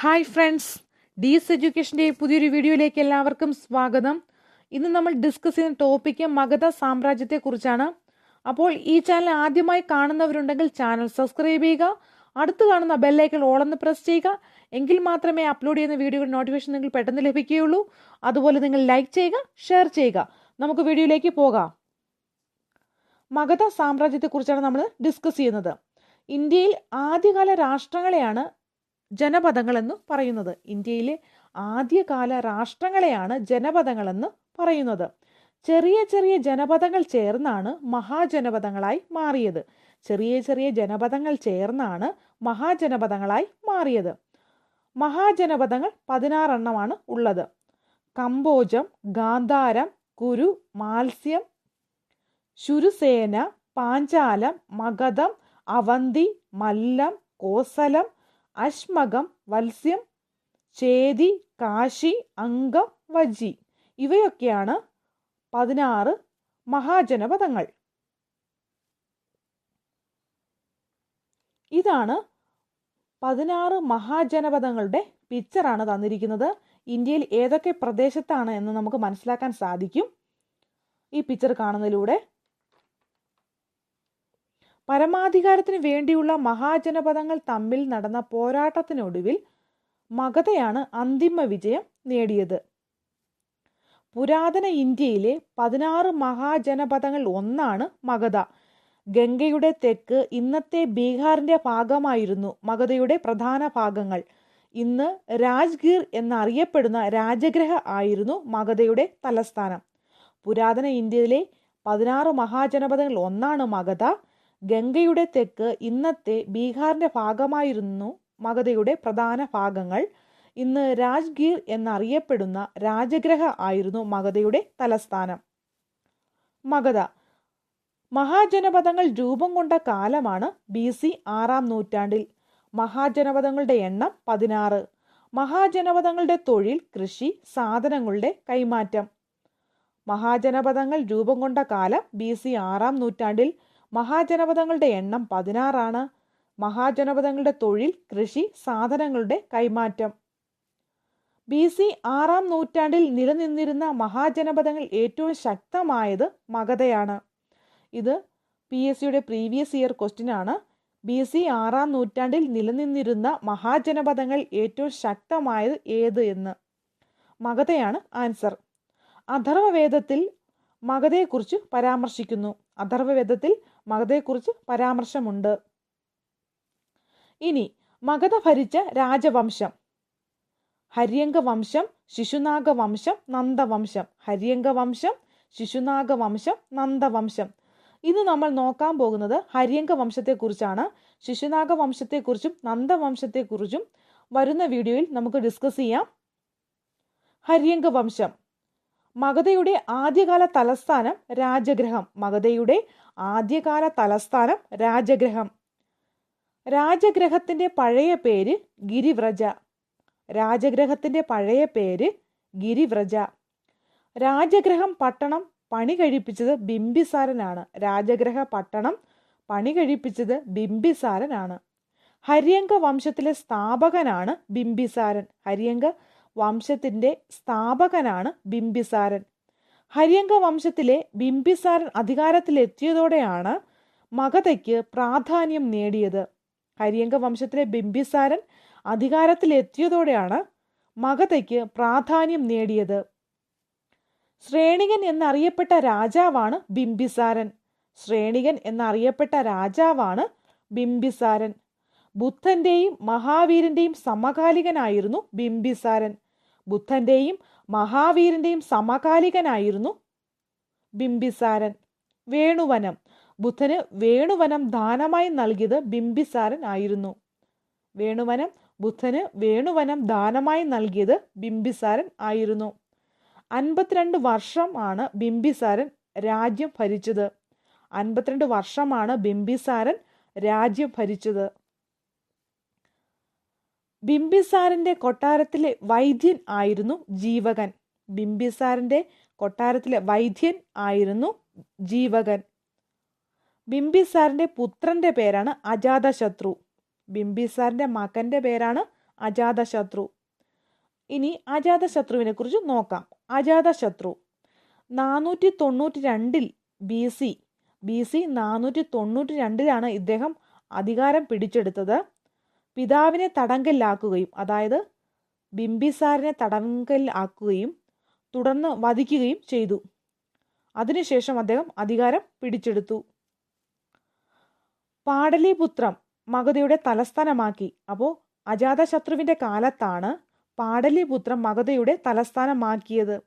Hi friends ഡീസ് എഡ്യൂക്കേഷന്റെ പുതിയൊരു വീഡിയോയിലേക്ക് എല്ലാവർക്കും സ്വാഗതം. ഇന്ന് നമ്മൾ ഡിസ്കസ് ചെയ്യുന്ന ടോപ്പിക്ക് മഗധ സാമ്രാജ്യത്തെക്കുറിച്ചാണ്. അപ്പോൾ ഈ ചാനൽ ആദ്യമായി കാണുന്നവരുണ്ടെങ്കിൽ ചാനൽ സബ്സ്ക്രൈബ് ചെയ്യുക അടുത്ത് കാണുന്ന ബെല്ലൈക്കൺ ഓളെന്ന് പ്രസ് ചെയ്യുക എങ്കിൽ മാത്രമേ അപ്ലോഡ് ചെയ്യുന്ന വീഡിയോയുടെ നോട്ടിഫിക്കേഷൻ നിങ്ങൾക്ക് പെട്ടെന്ന് ലഭിക്കുകയുള്ളൂ. അതുപോലെ നിങ്ങൾ ലൈക്ക് ചെയ്യുക ഷെയർ ചെയ്യുക. നമുക്ക് വീഡിയോയിലേക്ക് പോകാം. മഗധ സാമ്രാജ്യത്തെക്കുറിച്ചാണ് നമ്മൾ ഡിസ്കസ് ചെയ്യുന്നത്. ഇന്ത്യയിൽ ആദ്യകാല രാഷ്ട്രങ്ങളെയാണ് ജനപദങ്ങളെന്ന് പറയുന്നത്. ഇന്ത്യയിലെ ആദ്യകാല രാഷ്ട്രങ്ങളെയാണ് ജനപദങ്ങളെന്ന് പറയുന്നത്. ചെറിയ ചെറിയ ജനപദങ്ങൾ ചേർന്നാണ് മഹാജനപദങ്ങളായി മാറിയത്. ചെറിയ ചെറിയ ജനപദങ്ങൾ ചേർന്നാണ് മഹാജനപദങ്ങളായി മാറിയത്. മഹാജനപദങ്ങൾ പതിനാറെണ്ണമാണ് ഉള്ളത്. കമ്പോജം ഗാന്ധാരം കുരു മാത്സ്യം ശുരുസേന പാഞ്ചാലം മഗധം അവന്തി മല്ലം കോസലം അശ്മകം വത്സ്യം ചേതി കാശി അങ്കം വജി. ഇവയൊക്കെയാണ് പതിനാറ് മഹാജനപദങ്ങൾ. ഇതാണ് പതിനാറ് മഹാജനപദങ്ങളുടെ പിക്ചറാണ് തന്നിരിക്കുന്നത്. ഇന്ത്യയിൽ ഏതൊക്കെ പ്രദേശത്താണ് എന്ന് നമുക്ക് മനസ്സിലാക്കാൻ സാധിക്കും. ഈ പിക്ചർ കാണുന്നതിലൂടെ പരമാധികാരത്തിന് വേണ്ടിയുള്ള മഹാജനപദങ്ങൾ തമ്മിൽ നടന്ന പോരാട്ടത്തിനൊടുവിൽ മഗധയാണ് അന്തിമ വിജയം നേടിയത്. പുരാതന ഇന്ത്യയിലെ പതിനാറ് മഹാജനപദങ്ങൾ ഒന്നാണ് മഗധ. ഗംഗയുടെ തെക്ക് ഇന്നത്തെ ബീഹാറിന്റെ ഭാഗമായിരുന്നു മഗധയുടെ പ്രധാന ഭാഗങ്ങൾ. ഇന്ന് രാജ്ഗീർ എന്നറിയപ്പെടുന്ന രാജഗ്രഹ ആയിരുന്നു മഗധയുടെ തലസ്ഥാനം. പുരാതന ഇന്ത്യയിലെ പതിനാറ് മഹാജനപദങ്ങൾ ഒന്നാണ് മഗധ. ഗംഗയുടെ തെക്ക് ഇന്നത്തെ ബീഹാറിന്റെ ഭാഗമായിരുന്നു മഗധയുടെ പ്രധാന ഭാഗങ്ങൾ. ഇന്ന് രാജ്ഗീർ എന്നറിയപ്പെടുന്ന രാജഗ്രഹ ആയിരുന്നു മഗധയുടെ തലസ്ഥാനം. മഗധ. മഹാജനപദങ്ങൾ രൂപം കൊണ്ട കാലമാണ് ബി സി ആറാം നൂറ്റാണ്ടിൽ. മഹാജനപദങ്ങളുടെ എണ്ണം പതിനാറ്. മഹാജനപദങ്ങളുടെ തൊഴിൽ കൃഷി സാധനങ്ങളുടെ കൈമാറ്റം. മഹാജനപദങ്ങൾ രൂപം കൊണ്ട കാലം ബി സി ആറാം നൂറ്റാണ്ടിൽ. മഹാജനപദങ്ങളുടെ എണ്ണം പതിനാറാണ്. മഹാജനപദങ്ങളുടെ തൊഴിൽ കൃഷി സാധനങ്ങളുടെ കൈമാറ്റം. ബി സി ആറാം നൂറ്റാണ്ടിൽ നിലനിന്നിരുന്ന മഹാജനപദങ്ങൾ ഏറ്റവും ശക്തമായത് മഗധയാണ്. ഇത് പി എസ് സിയുടെ പ്രീവിയസ് ഇയർ ക്വസ്റ്റ്യൻ ആണ്. ബി സി ആറാം നൂറ്റാണ്ടിൽ നിലനിന്നിരുന്ന മഹാജനപദങ്ങൾ ഏറ്റവും ശക്തമായത് ഏത് എന്ന്? മഗധയാണ് ആൻസർ. അഥർവവേദത്തിൽ മഗധയെക്കുറിച്ച് പരാമർശിക്കുന്നു. അഥർവവേദത്തിൽ മഗധയെക്കുറിച്ച് പരാമർശമുണ്ട്. ഇനി മഗധ ഭരിച്ച രാജവംശം. ഹര്യങ്ക വംശം ശിശുനാഗ വംശം നന്ദവംശം. ഹര്യങ്ക വംശം ശിശുനാഗ വംശം നന്ദവംശം. ഇന്ന് നമ്മൾ നോക്കാൻ പോകുന്നത് ഹര്യങ്ക വംശത്തെക്കുറിച്ചാണ് ശിശുനാഗ വംശത്തെക്കുറിച്ചും നന്ദവംശത്തെക്കുറിച്ചും വരുന്ന വീഡിയോയിൽ നമുക്ക് ഡിസ്കസ് ചെയ്യാം. ഹര്യങ്ക വംശം മഗധയുടെ ആദ്യകാല തലസ്ഥാനം രാജഗ്രഹം മഗധയുടെ ആദ്യകാല തലസ്ഥാനം രാജഗ്രഹം രാജഗ്രഹത്തിന്റെ പഴയ പേര് ഗിരിവ്രജ. രാജഗ്രഹത്തിന്റെ പഴയ പേര് ഗിരിവ്രജ. രാജഗ്രഹം പട്ടണം പണി കഴിപ്പിച്ചത് ബിംബിസാരനാണ്. രാജഗ്രഹ പട്ടണം പണി കഴിപ്പിച്ചത് ബിംബിസാരനാണ്. ഹര്യങ്ക വംശത്തിലെ സ്ഥാപകനാണ് ബിംബിസാരൻ. ഹര്യങ്ക വംശത്തിന്റെ സ്ഥാപകനാണ് ബിംബിസാരൻ. ഹരിയങ്ക വംശത്തിലെ ബിംബിസാരൻ അധികാരത്തിലെത്തിയതോടെയാണ് മഗധയ്ക്ക് പ്രാധാന്യം നേടിയത്. ഹരിയങ്ക വംശത്തിലെ ബിംബിസാരൻ അധികാരത്തിലെത്തിയതോടെയാണ് മഗധയ്ക്ക് പ്രാധാന്യം നേടിയത്. ശ്രേണികൻ എന്നറിയപ്പെട്ട രാജാവാണ് ബിംബിസാരൻ. ശ്രേണികൻ എന്നറിയപ്പെട്ട രാജാവാണ് ബിംബിസാരൻ. ബുദ്ധന്റെയും മഹാവീരന്റെയും സമകാലികനായിരുന്നു ബിംബിസാരൻ. ബുദ്ധന്റെയും മഹാവീരന്റെയും സമകാലികനായിരുന്നു ബിംബിസാരൻ. വേണുവനം. ബുദ്ധന് വേണുവനം ദാനമായി നൽകിയത് ബിംബിസാരൻ ആയിരുന്നു. വേണുവനം. ബുദ്ധന് വേണുവനം ദാനമായി നൽകിയത് ബിംബിസാരൻ ആയിരുന്നു. അൻപത്തിരണ്ട് വർഷമാണ് ബിംബിസാരൻ രാജ്യം ഭരിച്ചത്. അൻപത്തിരണ്ട് വർഷമാണ് ബിംബിസാരൻ രാജ്യം ഭരിച്ചത്. ബിംബിസാരന്റെ കൊട്ടാരത്തിലെ വൈദ്യൻ ആയിരുന്നു ജീവകൻ. ബിംബിസാറിന്റെ കൊട്ടാരത്തിലെ വൈദ്യൻ ആയിരുന്നു ജീവകൻ. ബിംബിസാറിന്റെ പുത്രന്റെ പേരാണ് അജാതശത്രു. ബിംബിസാറിന്റെ മകന്റെ പേരാണ് അജാതശത്രു. ഇനി അജാതശത്രുവിനെ കുറിച്ച് നോക്കാം. അജാതശത്രു. നാനൂറ്റി തൊണ്ണൂറ്റി രണ്ടിൽ ബി സി. ബി സി നാനൂറ്റി തൊണ്ണൂറ്റി രണ്ടിലാണ് ഇദ്ദേഹം അധികാരം പിടിച്ചെടുത്തത്. പിതാവിനെ തടങ്കലിലാക്കുകയും അതായത് ബിംബിസാറിനെ തടങ്കലിലാക്കുകയും തുടർന്ന് വധിക്കുകയും ചെയ്തു. അതിനുശേഷം അദ്ദേഹം അധികാരം പിടിച്ചെടുത്തു. പാടലിപുത്രം മഗധയുടെ തലസ്ഥാനമാക്കി. അപ്പോൾ അജാതശത്രുവിന്റെ കാലത്താണ് പാടലിപുത്രം മഗധയുടെ തലസ്ഥാനമാക്കിയത്.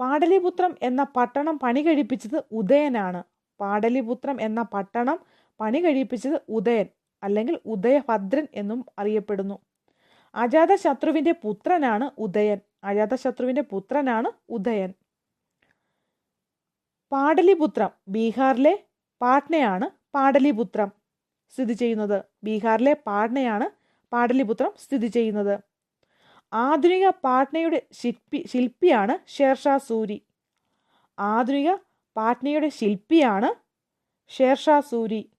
പാടലിപുത്രം എന്ന പട്ടണം പണി കഴിപ്പിച്ചത് ഉദയനാണ്. പാടലിപുത്രം എന്ന പട്ടണം പണി കഴിപ്പിച്ചത് ഉദയൻ. അല്ലെങ്കിൽ ഉദയഭദ്രൻ എന്നും അറിയപ്പെടുന്നു. അജാതശത്രുവിന്റെ പുത്രനാണ് ഉദയൻ. അജാതശത്രുവിന്റെ പുത്രനാണ് ഉദയൻ. പാടലിപുത്രം. ബീഹാറിലെ പാട്നയാണ് പാടലിപുത്രം സ്ഥിതി ചെയ്യുന്നത്. ബീഹാറിലെ പാട്നയാണ് പാടലിപുത്രം സ്ഥിതി ചെയ്യുന്നത്. ആധുനിക പാട്നയുടെ ശില്പി ശില്പിയാണ് ഷേർഷാ സൂരി ആധുനിക പാട്നയുടെ ശില്പിയാണ് ഷേർഷാ സൂരി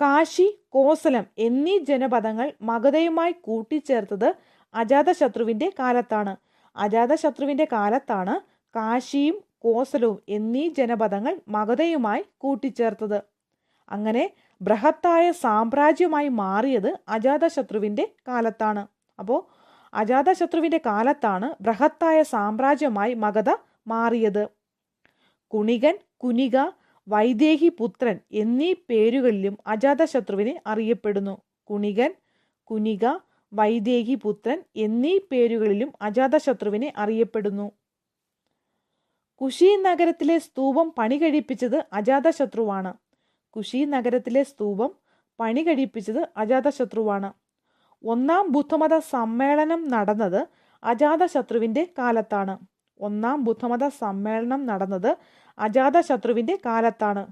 കാശി കോസലം എന്നീ ജനപദങ്ങൾ മഗധയുമായി കൂട്ടിച്ചേർത്തത് അജാതശത്രുവിന്റെ കാലത്താണ്. അജാതശത്രുവിന്റെ കാലത്താണ് കാശിയും കോസലവും എന്നീ ജനപദങ്ങൾ മഗധയുമായി കൂട്ടിച്ചേർത്തത്. അങ്ങനെ ബൃഹത്തായ സാമ്രാജ്യമായി മാറിയത് അജാതശത്രുവിന്റെ കാലത്താണ്. അപ്പോൾ അജാതശത്രുവിന്റെ കാലത്താണ് ബൃഹത്തായ സാമ്രാജ്യമായി മഗധ മാറിയത്. കുണികൻ കുനിക വൈദേഹി പുത്രൻ എന്നീ പേരുകളിലും അജാതശത്രുവിനെ അറിയപ്പെടുന്നു. കുണികൻ കുനിക വൈദേഹി പുത്രൻ എന്നീ പേരുകളിലും അജാതശത്രുവിനെ അറിയപ്പെടുന്നു. കുശി നഗരത്തിലെ സ്തൂപം പണി കഴിപ്പിച്ചത് അജാതശത്രുവാണ്. കുശി നഗരത്തിലെ സ്തൂപം പണി കഴിപ്പിച്ചത് അജാതശത്രുവാണ്. ഒന്നാം ബുദ്ധമത സമ്മേളനം നടന്നത് അജാതശത്രുവിന്റെ കാലത്താണ്. ഒന്നാം ബുദ്ധമത സമ്മേളനം നടന്നത് അജാതശത്രുവിന്റെ കാലത്താണ്.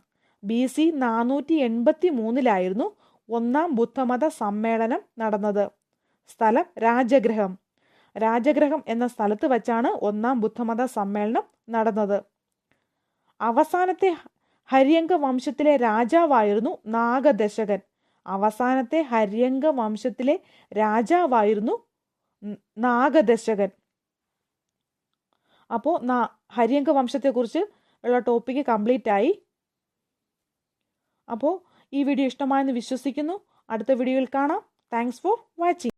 ബി സി നാനൂറ്റി എൺപത്തി മൂന്നിലായിരുന്നു ഒന്നാം ബുദ്ധമത സമ്മേളനം നടന്നത്. സ്ഥലം രാജഗ്രഹം രാജഗ്രഹം എന്ന സ്ഥലത്ത് വച്ചാണ് ഒന്നാം ബുദ്ധമത സമ്മേളനം നടന്നത്. അവസാനത്തെ ഹര്യങ്ക വംശത്തിലെ രാജാവായിരുന്നു നാഗദശകൻ. അവസാനത്തെ ഹര്യങ്ക വംശത്തിലെ രാജാവായിരുന്നു നാഗദശകൻ. അപ്പോൾ നാ ഹര്യങ്ക വംശത്തെക്കുറിച്ച് ഉള്ള ടോപ്പിക്ക് കംപ്ലീറ്റ് ആയി. അപ്പോൾ ഈ വീഡിയോ ഇഷ്ടമായെന്ന് വിശ്വസിക്കുന്നു. അടുത്ത വീഡിയോയിൽ കാണാം. Thanks for watching